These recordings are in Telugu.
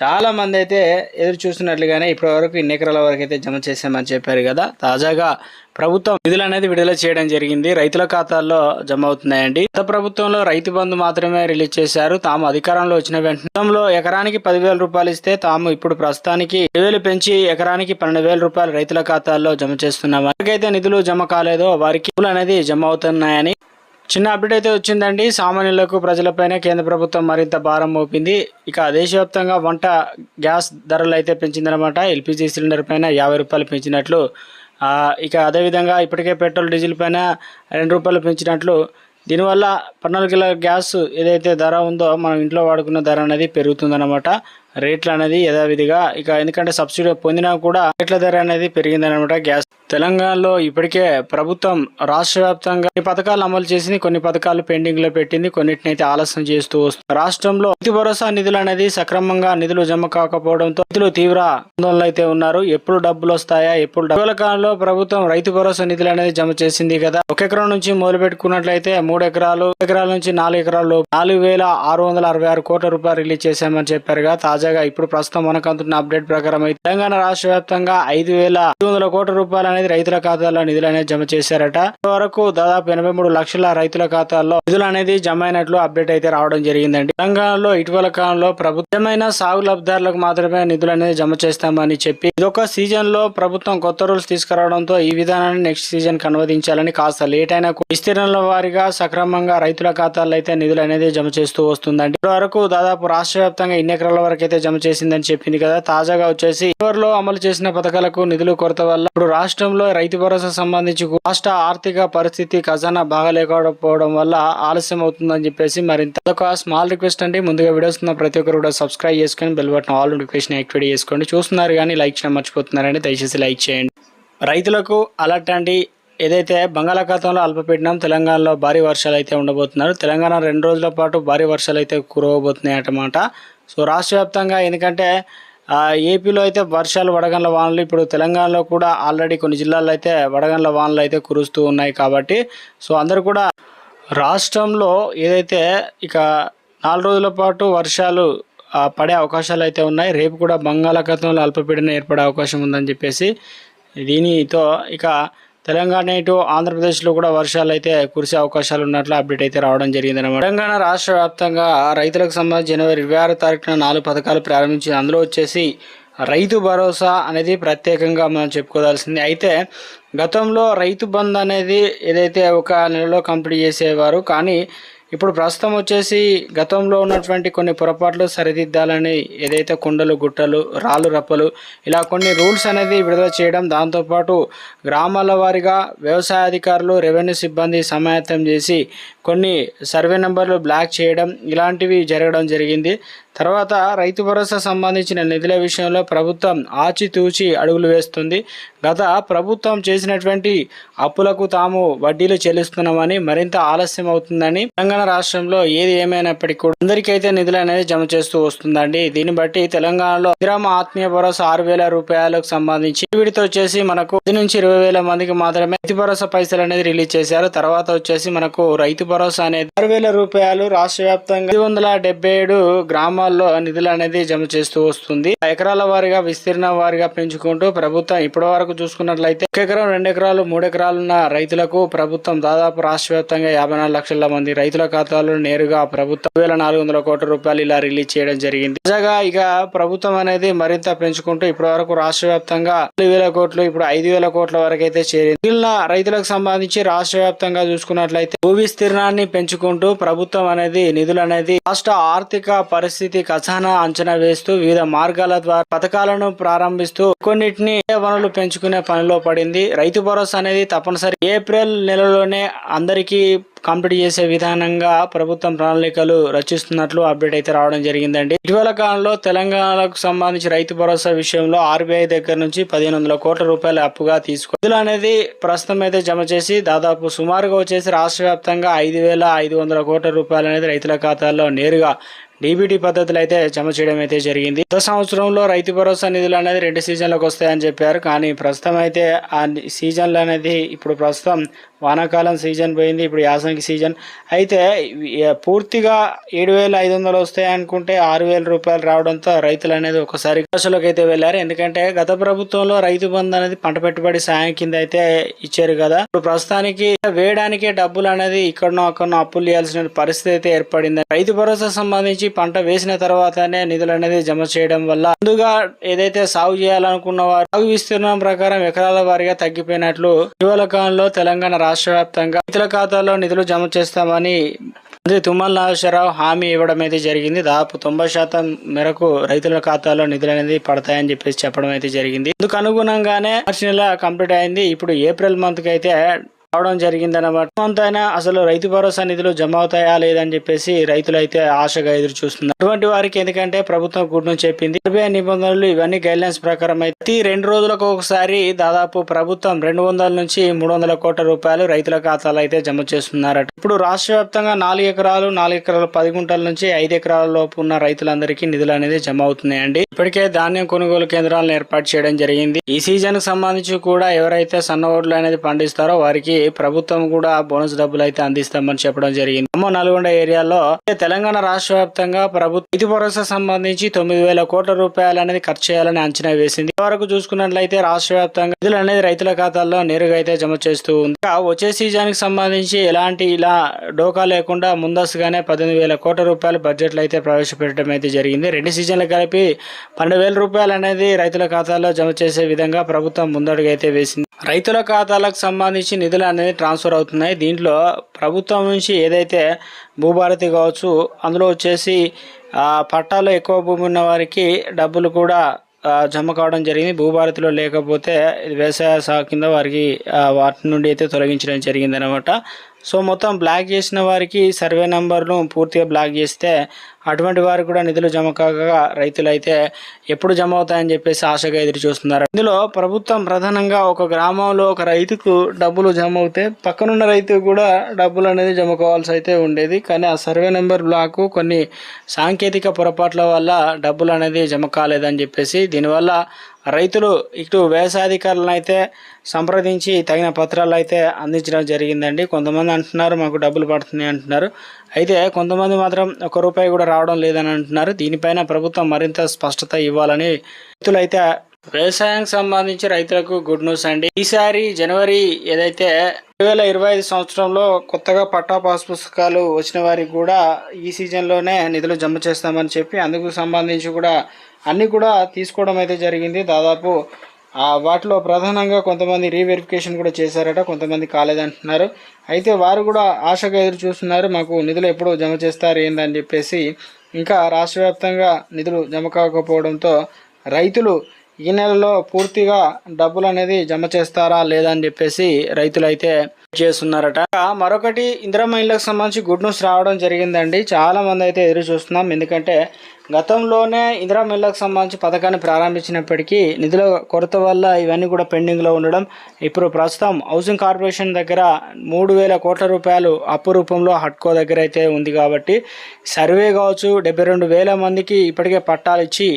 చాలా మంది అయితే ఎదురు చూస్తున్నట్లుగానే ఇప్పటి వరకు ఇన్ని ఎకరాల వరకు అయితే జమ చేశామని చెప్పారు కదా. తాజాగా ప్రభుత్వం నిధులు అనేది విడుదల చేయడం జరిగింది. రైతుల ఖాతాల్లో జమ అవుతున్నాయండి. గత ప్రభుత్వంలో రైతు బంధు మాత్రమే రిలీజ్ చేశారు. తాము అధికారంలో వచ్చిన వెంటనే ఎకరానికి పదివేల రూపాయలు ఇస్తే తాము ఇప్పుడు ప్రస్తుతానికి వేలు పెంచి ఎకరానికి పన్నెండు వేల రూపాయలు రైతుల ఖాతాల్లో జమ చేస్తున్నాం. ఎవరికైతే నిధులు జమ కాలేదో వారికి అనేది జమ అవుతున్నాయని చిన్న అప్డేట్ అయితే వచ్చిందండి. సామాన్యులకు ప్రజలపైన కేంద్ర ప్రభుత్వం మరింత భారం మోపింది. ఇక దేశవ్యాప్తంగా వంట గ్యాస్ ధరలు అయితే పెంచిందనమాట ఎల్పిజి సిలిండర్ పైన యాభై రూపాయలు పెంచినట్లు. ఇక అదేవిధంగా ఇప్పటికే పెట్రోల్ డీజిల్ పైన రెండు రూపాయలు పెంచినట్లు. దీనివల్ల పద్నాలుగు కిలో గ్యాస్ ఏదైతే ధర ఉందో మనం ఇంట్లో వాడుకున్న ధర అనేది పెరుగుతుందన్నమాట. రేట్లు అనేది యథావిధిగా ఇక ఎందుకంటే సబ్సిడీ పొందినా కూడా రేట్ల ధర అనేది పెరిగిందనమాట గ్యాస్ తెలంగాణలో ఇప్పటికే ప్రభుత్వం రాష్ట్ర వ్యాప్తంగా ఈ పథకాలు అమలు చేసి కొన్ని పథకాలు పెండింగ్లో పెట్టింది కొన్నిటిని అయితే ఆలస్యం చేస్తూ వస్తుంది. రాష్ట్రంలో రైతు భరోసా నిధులు అనేది సక్రమంగా నిధులు జమ కాకపోవడంతో రైతులు తీవ్ర ఆందోళన అయితే ఉన్నారు. ఎప్పుడు డబ్బులు వస్తాయా ఎప్పుడు డబ్బుల? కాలంలో ప్రభుత్వం రైతు భరోసా నిధులు అనేది జమ చేసింది కదా. ఒక ఎకరం నుంచి మొదలు పెట్టుకున్నట్లయితే మూడు ఎకరాలు ఎకరాల నుంచి నాలుగు ఎకరాలు నాలుగు వేల ఆరు వందల అరవై ఆరు కోట్ల రూపాయలు రిలీజ్ చేశామని చెప్పారుగా తాజాగా ఇప్పుడు ప్రస్తుతం మనకు అందుతున్న అప్డేట్ ప్రకారం అయితే తెలంగాణ రాష్ట్ర వ్యాప్తంగా ఐదు వేల ఐదు వందల కోట్ల రూపాయలు అనేది రైతుల ఖాతాల్లో నిధులు అనేది జమ చేశారట. వరకు దాదాపు ఎనభై మూడు లక్షల రైతుల ఖాతాల్లో నిధులు అనేది జమ అయినట్లు అప్డేట్ అయితే రావడం జరిగిందండి. తెలంగాణలో ఇటీవల కాలంలో ప్రభుత్వమైన సాగు లబ్ధిదారులకు మాత్రమే నిధులు అనేది జమ చేస్తామని చెప్పి ఇదొక సీజన్లో ప్రభుత్వం కొత్త రూల్స్ తీసుకురావడంతో ఈ విధానాన్ని నెక్స్ట్ సీజన్కి అనువదించాలని కాస్త లేట్ అయినా కూడా విస్తీర్ణంలో వారిగా సక్రమంగా రైతుల ఖాతాల్లో అయితే నిధులు అనేది జమ చేస్తూ వస్తుందండి. ఇప్పటి వరకు దాదాపు రాష్ట్ర వ్యాప్తంగా ఇన్ని ఎకరాల వరకు అయితే జమ చేసిందని చెప్పింది కదా తాజాగా వచ్చేసి చివరిలో అమలు చేసిన పథకాలకు నిధులు కొరత వల్ల ఇప్పుడు రాష్ట్రంలో రైతు భరోసా సంబంధించి రాష్ట్ర ఆర్థిక పరిస్థితి ఖజానా బాగాలేకపోవడం వల్ల ఆలస్యం అవుతుందని చెప్పేసి మరింత ఒక స్మాల్ రిక్వెస్ట్ అండి. ముందుగా వీడియోస్ ఉన్న ప్రతి ఒక్కరు కూడా సబ్స్క్రైబ్ చేసుకొని bell button all notification activate చేసుకోండి. చూస్తున్నారు కానీ లైక్ చేయడం మర్చిపోతున్నారని దయచేసి లైక్ చేయండి. రైతులకు అలర్ట్ అండి. ఏదైతే బంగాళాఖాతంలో అల్పపీడనం తెలంగాణలో భారీ వర్షాలు అయితే ఉండబోతున్నారు. తెలంగాణ రెండు రోజుల పాటు భారీ వర్షాలు అయితే కురవబోతున్నాయి అన్నమాట సో రాష్ట్ర వ్యాప్తంగా ఎందుకంటే ఏపీలో అయితే వర్షాలు వడగండ్ల వానలు ఇప్పుడు తెలంగాణలో కూడా ఆల్రెడీ కొన్ని జిల్లాల్లో అయితే వడగండ్ల వానలు అయితే కురుస్తూ ఉన్నాయి కాబట్టి సో అందరూ కూడా రాష్ట్రంలో ఏదైతే ఇక నాలుగు రోజుల పాటు వర్షాలు పడే అవకాశాలు అయితే ఉన్నాయి రేపు కూడా బంగాళాఖాతంలో అల్పపీడనం ఏర్పడే అవకాశం ఉందని చెప్పేసి దీనితో ఇక తెలంగాణ ఇటు ఆంధ్రప్రదేశ్లో కూడా వర్షాలు అయితే కురిసే అవకాశాలు ఉన్నట్లు అప్డేట్ అయితే రావడం జరిగిందనమాట తెలంగాణ రాష్ట్ర వ్యాప్తంగా రైతులకు సంబంధించి జనవరి ఇరవై ఆరు తారీఖున నాలుగు పథకాలు ప్రారంభించి అందులో వచ్చేసి రైతు భరోసా అనేది ప్రత్యేకంగా మనం చెప్పుకోవాల్సింది అయితే గతంలో రైతు బంద్ అనేది ఏదైతే ఒక నెలలో కంప్లీట్ చేసేవారు కానీ ఇప్పుడు ప్రస్తుతం వచ్చేసి గతంలో ఉన్నటువంటి కొన్ని పొరపాట్లు సరిదిద్దాలని ఏదైతే కుండలు గుట్టలు రాళ్ళు రప్పలు ఇలా కొన్ని రూల్స్ అనేది విడుదల చేయడం దాంతోపాటు గ్రామాల వారీగా వ్యవసాయ అధికారులు రెవెన్యూ సిబ్బంది సమాయత్తం చేసి కొన్ని సర్వే నెంబర్లు బ్లాక్ చేయడం ఇలాంటివి జరగడం జరిగింది. తర్వాత రైతు భరోసా సంబంధించిన నిధుల విషయంలో ప్రభుత్వం ఆచితూచి అడుగులు వేస్తుంది. గత ప్రభుత్వం చేసినటువంటి అప్పులకు తాము వడ్డీలు చెల్లిస్తున్నామని మరింత ఆలస్యం అవుతుందని తెలంగాణ రాష్ట్రంలో ఏది ఏమైనప్పటికీ కూడా అందరికైతే నిధులు అనేది జమ చేస్తూ వస్తుందండి. దీన్ని బట్టి తెలంగాణలో గ్రామ ఆత్మీయ భరోసా ఆరు వేల రూపాయలకు సంబంధించి వీటితో వచ్చేసి మనకు పది నుంచి ఇరవై వేల మందికి మాత్రమే రైతు భరోసా పైసలు అనేది రిలీజ్ చేశారు. తర్వాత వచ్చేసి మనకు రైతు భరోసా అనేది ఆరు వేల రూపాయలు రాష్ట్ర వ్యాప్తంగా ఐదు వందల డెబ్బై ఏడు గ్రామాల్లో నిధులు అనేది జమ చేస్తూ వస్తుంది. ఎకరాల వారీగా విస్తీర్ణ వారిగా పెంచుకుంటూ ప్రభుత్వం ఇప్పటి వరకు చూసుకున్నట్లయితే ఒక ఎకరం రెండు ఎకరాలు మూడు ఎకరాలున్న రైతులకు ప్రభుత్వం దాదాపు రాష్ట్ర వ్యాప్తంగా యాభై నాలుగు లక్షల మంది రైతుల ఖాతాలో నేరుగా ప్రభుత్వం వేల నాలుగు వందల కోట్ల రూపాయలు ఇలా రిలీజ్ చేయడం జరిగింది. తాజాగా ఇక ప్రభుత్వం అనేది మరింత పెంచుకుంటూ ఇప్పటి వరకు రాష్ట్ర వ్యాప్తంగా వేల కోట్లు ఇప్పుడు ఐదు వేల కోట్ల వరకు అయితే చేరింది. మిగిలిన రైతులకు సంబంధించి రాష్ట్ర వ్యాప్తంగా చూసుకున్నట్లయితే భూ విస్తీర్ణాన్ని పెంచుకుంటూ ప్రభుత్వం అనేది నిధులు అనేది రాష్ట్ర ఆర్థిక పరిస్థితి ఖజానా అంచనా వేస్తూ వివిధ మార్గాల ద్వారా పథకాలను ప్రారంభిస్తూ కొన్నిటిని వనరులు పెంచుకునే పనిలో పడింది. రైతు భరోసా అనేది తప్పనిసరి. ఏప్రిల్ నెలలోనే అందరికీ కంప్లీట్ చేసే విధానంగా ప్రభుత్వం ప్రణాళికలు రచిస్తున్నట్లు అప్డేట్ అయితే రావడం జరిగిందండి. ఇటీవల కాలంలో తెలంగాణకు సంబంధించి రైతు భరోసా విషయంలో ఆర్బీఐ దగ్గర నుంచి పదిహేను వందల కోట్ల రూపాయల అప్పుగా తీసుకో నిధులు అనేది ప్రస్తుతం అయితే జమ చేసి దాదాపు సుమారుగా వచ్చేసి రాష్ట్ర వ్యాప్తంగా ఐదు వేల ఐదు వందల కోట్ల రూపాయలు అనేది రైతుల ఖాతాల్లో నేరుగా డీబీటీ పద్ధతులు అయితే జమ చేయడం అయితే జరిగింది. గత సంవత్సరంలో రైతు భరోసా నిధులు అనేది రెండు సీజన్లకు వస్తాయని చెప్పారు. కానీ ప్రస్తుతం అయితే ఆ సీజన్లు అనేది ఇప్పుడు ప్రస్తుతం వానాకాలం సీజన్ పోయింది ఇప్పుడు యాసంగి సీజన్. అయితే పూర్తిగా ఏడు వేల ఐదు వందలు వస్తాయి అనుకుంటే ఆరు వేల రూపాయలు రావడంతో రైతులు అనేది ఒకసారి దశలోకి అయితే వెళ్ళారు. ఎందుకంటే గత ప్రభుత్వంలో రైతు బంధు అనేది పంట పెట్టుబడి సాయం కింద అయితే ఇచ్చారు కదా. ఇప్పుడు ప్రస్తుతానికి వేయడానికే డబ్బులు అనేది ఇక్కడనో అక్కడనో అప్పులు చేయాల్సిన పరిస్థితి అయితే ఏర్పడింది. రైతు భరోసా సంబంధించి పంట వేసిన తర్వాతనే నిధులు అనేది జమ చేయడం వల్ల ముందుగా ఏదైతే సాగు చేయాలనుకున్న వారు సాగు విస్తీర్ణం ప్రకారం ఎకరాల వారీగా తగ్గిపోయినట్లు ఇటీవల కాలంలో తెలంగాణ రాష్ట్ర వ్యాప్తంగా రైతుల ఖాతాలో నిధులు జమ చేస్తామని మంత్రి తుమ్మల నాగేశ్వరరావు హామీ ఇవ్వడం అయితే జరిగింది. దాదాపు తొంభై శాతం మేరకు రైతుల ఖాతాలో నిధులు అనేది పడతాయని చెప్పేసి చెప్పడం అయితే జరిగింది. అందుకు అనుగుణంగానే మార్చి నెల కంప్లీట్ అయింది. ఇప్పుడు ఏప్రిల్ మంత్కి అయితే రావడం జరిగింది అనమాట అంతైనా అసలు రైతు భరోసా నిధులు జమ అవుతాయా లేదని చెప్పేసి రైతులు అయితే ఆశగా ఎదురు చూస్తున్నారు అటువంటి వారికి ఎందుకంటే ప్రభుత్వం గుడ్ను చెప్పింది ఆర్బీఐ నిబంధనలు ఇవన్నీ గైడ్ లైన్స్ ప్రకారం అయితే ప్రతి రెండు రోజులకు ఒకసారి దాదాపు ప్రభుత్వం రెండు వందల నుంచి మూడు వందల కోట్ల రూపాయలు రైతుల ఖాతాలో అయితే జమ చేస్తున్నారట. ఇప్పుడు రాష్ట్ర వ్యాప్తంగా నాలుగు ఎకరాలు నాలుగు ఎకరాలు పది గుంటల నుంచి ఐదు ఎకరాల లోపు ఉన్న రైతులందరికీ నిధులు అనేది జమ అవుతున్నాయండి. ఇప్పటికే ధాన్యం కొనుగోలు కేంద్రాలను ఏర్పాటు చేయడం జరిగింది. ఈ సీజన్కి సంబంధించి కూడా ఎవరైతే సన్న ఓట్లు అనేది పండిస్తారో వారికి ప్రభుత్వం కూడా బోనస్ డబ్బులు అయితే అందిస్తామని చెప్పడం జరిగింది. ఖమ్మం నల్గొండ ఏరియాలో తెలంగాణ రాష్ట్ర వ్యాప్తంగా ప్రభుత్వం రైతు భరోసా సంబంధించి తొమ్మిది వేల కోట్ల రూపాయలు అనేది ఖర్చు చేయాలని అంచనా వేసింది. వరకు చూసుకున్నట్లయితే రాష్ట్ర వ్యాప్తంగా నిధులు అనేది రైతుల ఖాతాల్లో నేరుగా అయితే జమ చేస్తూ ఉంది. వచ్చే సీజన్కి సంబంధించి ఎలాంటి ఇలా డోకా లేకుండా ముందస్తుగానే పద్దెనిమిది వేల కోట్ల రూపాయలు బడ్జెట్లు అయితే ప్రవేశపెట్టడం అయితే జరిగింది. రెండు సీజన్లు కలిపి పన్నెండు వేల రూపాయలు అనేది రైతుల ఖాతాలో జమ చేసే విధంగా ప్రభుత్వం ముందడుగైతే అయితే వేసింది. రైతుల ఖాతాలకు సంబంధించి నిధులు అనేది ట్రాన్స్ఫర్ అవుతున్నాయి. దీంట్లో ప్రభుత్వం నుంచి ఏదైతే భూభారతి కావచ్చు అందులో వచ్చేసి ఆ, పట్టాలో ఎక్కువ భూమి ఉన్న వారికి డబ్బులు కూడా జమ కావడం జరిగింది. భూభారతిలో లేకపోతే ఇది వ్యవసాయ సాగు కింద వారికి వాటి నుండి అయితే తొలగించడం జరిగింది అనమాట సో మొత్తం బ్లాక్ చేసిన వారికి సర్వే నెంబర్ను పూర్తిగా బ్లాక్ చేస్తే అటువంటి వారికి కూడా నిధులు జమ కాగా రైతులు అయితే ఎప్పుడు జమ అవుతాయని చెప్పేసి ఆశగా ఎదురు చూస్తున్నారు. ఇందులో ప్రభుత్వం ప్రధానంగా ఒక గ్రామంలో ఒక రైతుకు డబ్బులు జమ అవుతే పక్కనున్న రైతుకు కూడా డబ్బులు అనేది జమ కావాల్సి అయితే ఉండేది. కానీ ఆ సర్వే నెంబర్ బ్లాక్ కొన్ని సాంకేతిక పొరపాట్ల వల్ల డబ్బులు అనేది జమ కాలేదని చెప్పేసి దీనివల్ల రైతులు ఇటు వ్యవసాయాధికారులను అయితే సంప్రదించి తగిన పత్రాలు అయితే అందించడం జరిగిందండి. కొంతమంది అంటున్నారు మాకు డబ్బులు పడుతున్నాయి అంటున్నారు. అయితే కొంతమంది మాత్రం ఒక రూపాయి కూడా రావడం లేదని అంటున్నారు. దీనిపైన ప్రభుత్వం మరింత స్పష్టత ఇవ్వాలని రైతులు అయితే వ్యవసాయానికి సంబంధించి రైతులకు గుడ్ న్యూస్ అండి. ఈసారి జనవరి ఏదైతే రెండు వేల ఇరవై ఐదు సంవత్సరంలో కొత్తగా పట్టా పాస్ పుస్తకాలు వచ్చిన వారికి కూడా ఈ సీజన్లోనే నిధులు జమ చేస్తామని చెప్పి అందుకు సంబంధించి కూడా అన్నీ కూడా తీసుకోవడం అయితే జరిగింది. దాదాపు వాటిలో ప్రధానంగా కొంతమంది రీవెరిఫికేషన్ కూడా చేశారట కొంతమంది కాలేదంటున్నారు అయితే వారు కూడా ఆశగా ఎదురు చూస్తున్నారు మాకు నిధులు ఎప్పుడు జమ చేస్తారు ఏందని చెప్పేసి. ఇంకా రాష్ట్ర వ్యాప్తంగా నిధులు జమ కాకపోవడంతో రైతులు ఈ నెలలో పూర్తిగా డబ్బులు అనేది జమ చేస్తారా లేదా అని చెప్పేసి రైతులైతే చేస్తున్నారట. మరొకటి ఇందిరమ్మ సంబంధించి గుడ్ న్యూస్ రావడం జరిగిందండి. చాలా మంది అయితే ఎదురు చూస్తున్నాం. ఎందుకంటే గతంలోనే ఇందిరమ్మ సంబంధించి పథకాన్ని ప్రారంభించినప్పటికీ నిధుల కొరత వల్ల ఇవన్నీ కూడా పెండింగ్లో ఉండడం ఇప్పుడు ప్రస్తుతం హౌసింగ్ కార్పొరేషన్ దగ్గర మూడు వేల కోట్ల రూపాయలు అప్పు రూపంలో హట్కో దగ్గర అయితే ఉంది కాబట్టి సర్వే కావచ్చు డెబ్బై రెండు వేల మందికి ఇప్పటికే పట్టాలు ఇచ్చి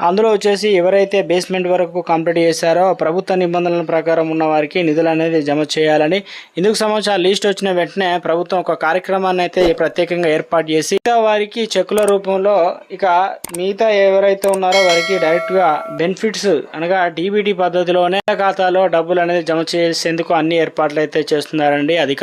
అందులో వచ్చేసి ఎవరైతే బేస్మెంట్ వరకు కంప్లీట్ చేశారో ప్రభుత్వ నిబంధనల ప్రకారం ఉన్న వారికి నిధులు అనేది జమ చేయాలని ఇందుకు సంబంధించిన లిస్ట్ వచ్చిన వెంటనే ప్రభుత్వం ఒక కార్యక్రమాన్ని అయితే ప్రత్యేకంగా ఏర్పాటు చేసి మిగతా వారికి చెక్కుల రూపంలో ఇక మిగతా ఎవరైతే ఉన్నారో వారికి డైరెక్ట్గా బెనిఫిట్స్ అనగా డీబీటీ పద్ధతిలోనే ఖాతాలో డబ్బులు అనేది జమ చేసేందుకు అన్ని ఏర్పాట్లు అయితే చేస్తున్నారండి అధికారులు